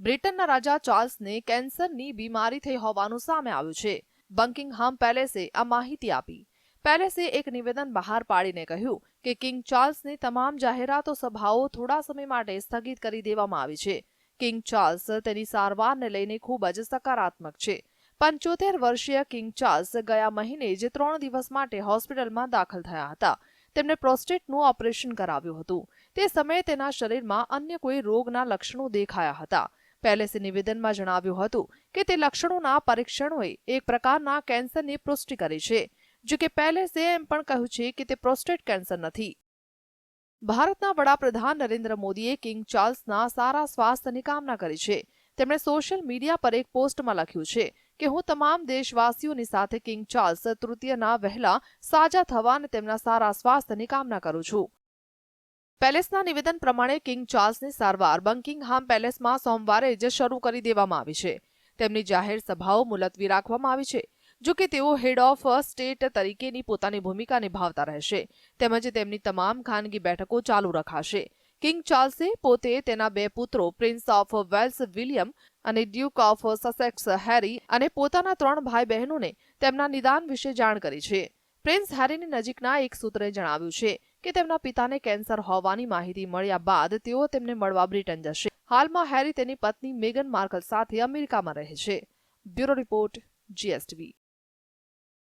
બ્રિટનના રાજા ચાર્લ્સને કેન્સરની બીમારી થઈ હોવાનું સામે આવ્યું છે. બંકિંગહામ પેલેસે આ માહિતી આપી. પેલેસે એક નિવેદન બહાર પાડીને કહ્યું કે કિંગ ચાર્લ્સની તમામ જાહેરાતો સભાઓ થોડા સમય માટે સ્થગિત કરી દેવામાં આવી છે. કિંગ ચાર્લ્સ તેની સારવારને લઈને ખૂબ જ સકારાત્મક છે. પંચોતેર વર્ષીય કિંગ ચાર્લ્સ ગયા મહિને જે ત્રણ દિવસ માટે હોસ્પિટલમાં દાખલ થયા હતા. તેમને પ્રોસ્ટેટનું ઓપરેશન કરાવ્યું હતું. તે સમયે તેના શરીરમાં અન્ય કોઈ રોગના લક્ષણો દેખાયા હતા. પેલેસે નિવેદનમાં જણાવ્યું હતું કે તે લક્ષણોના પરીક્ષણોએ એક પ્રકારના કેન્સરની પુષ્ટિ કરી છે, જો કે પેલેસે એમ પણ કહ્યું છે કે તે પ્રોસ્ટેટ કેન્સર નથી. ભારતના વડાપ્રધાન નરેન્દ્ર મોદીએ કિંગ ચાર્લ્સના સારા સ્વાસ્થ્યની કામના કરી છે. તેમણે સોશિયલ મીડિયા પર એક પોસ્ટમાં લખ્યું છે કે હું તમામ દેશવાસીઓની સાથે કિંગ ચાર્લ્સ તૃતીયના વહેલા સાજા થવા અને તેમના સારા સ્વાસ્થ્યની કામના કરું છું. પેલેસના નિવેદન પ્રમાણે કિંગ ચાર્લ્સની સારવાર બંકિંગહામ પેલેસમાં સોમવારે જ શરૂ કરી દેવામાં આવી છે. તેમની જાહેર સભાઓ મુલતવી રાખવામાં આવી છે, જો કે તેઓ હેડ ઓફ સ્ટેટ તરીકેની પોતાની ભૂમિકા નિભાવતા રહેશે તેમજ તેમની તમામ ખાનગી બેઠકો ચાલુ રખાશે. કિંગ ચાર્લ્સે પોતે તેના બે પુત્રો પ્રિન્સ ઓફ વેલ્સ વિલિયમ અને ડ્યુક ઓફ સસેક્સ હેરી અને પોતાના ત્રણ ભાઈ બહેનોને તેમના નિદાન વિશે જાણ કરી છે. પ્રિન્સ હેરીની નજીકના એક સૂત્રે જણાવ્યું છે કે તેમના પિતાને કેન્સર હોવાની માહિતી મળ્યા બાદ તેઓ તેમને મળવા બ્રિટન જશે. હાલમાં હેરી તેની પત્ની મેગન માર્કલ સાથે અમેરિકામાં રહે છે. Bureau report, GSTV.